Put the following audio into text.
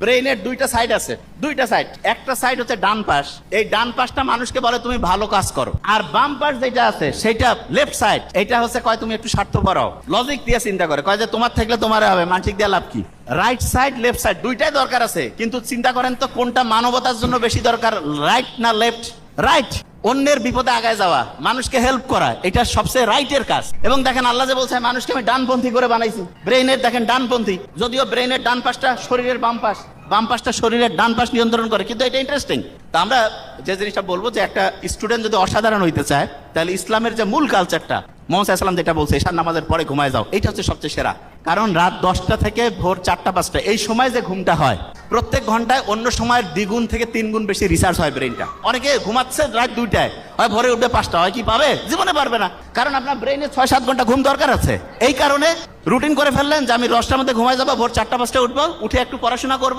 ব্রেইনের দুইটা সাইড আছে। দুইটা সাইড একটা সাইড হচ্ছে ডান পাশ। এই ডান পাশটা মানুষকে বলে, তুমি ভালো কাজ করো। আর বাম পাশ যেটা আছে, সেটা লেফট সাইড এটা হচ্ছে কয়, তুমি একটু স্বার্থ পড়াও লজিক দিয়ে চিন্তা করে। কয় যে, তোমার থাকলে তোমার হবে, মানসিক দিয়ে লাভ কি? রাইট সাইড লেফট সাইড দুইটাই দরকার আছে। কিন্তু চিন্তা করেন তো, কোনটা মানবতার জন্য বেশি দরকার রাইট না লেফট রাইট অন্যের বিপদে আগায় যাওয়া, মানুষকে হেল্প করা, এটা সবচেয়ে রাইটের কাজ। এবং দেখেন আল্লাহ যে বলছে, মানুষকে আমি ডানপন্থী করে বানাইছি। ব্রেইনের দেখেন ডানপন্থী। যদিও ব্রেইনের ডান পাশটা শরীরের বাম পাশ, বাম পাশটা শরীরের ডান পাশ নিয়ন্ত্রণ করে, কিন্তু এটা ইন্টারেস্টিং তা আমরা যে জিনিসটা বলব যে, একটা স্টুডেন্ট যদি অসাধারণ হইতে চায়, তাহলে ইসলামের যে মূল কালচারটা মোহাম্মদ যেটা বলছে এশার নামাজের পরে ঘুমায় যাও, এটা হচ্ছে সবচেয়ে সেরা। কারণ রাত দশটা থেকে ভোর চারটা, পাঁচটা, এই সময় যে ঘুমটা হয় প্রত্যেক ঘন্টায় অন্য সময়ের দ্বিগুণ থেকে তিন গুণ বেশি রিসার্চ হয় ব্রেনটা অনেকে ঘুমাচ্ছে রাত দুইটায়, হয় ভোরে উঠবে পাঁচটা হয় কি পাবে? জীবনে পারবে না। কারণ আপনার ব্রেনে ছয় সাত ঘণ্টা ঘুম দরকার আছে। এই কারণে রুটিন করে ফেললেন যে আমি দশটার মধ্যে ঘুমাই যাব, ভোর চারটা পাঁচটা উঠবো, উঠে একটু পড়াশোনা করব।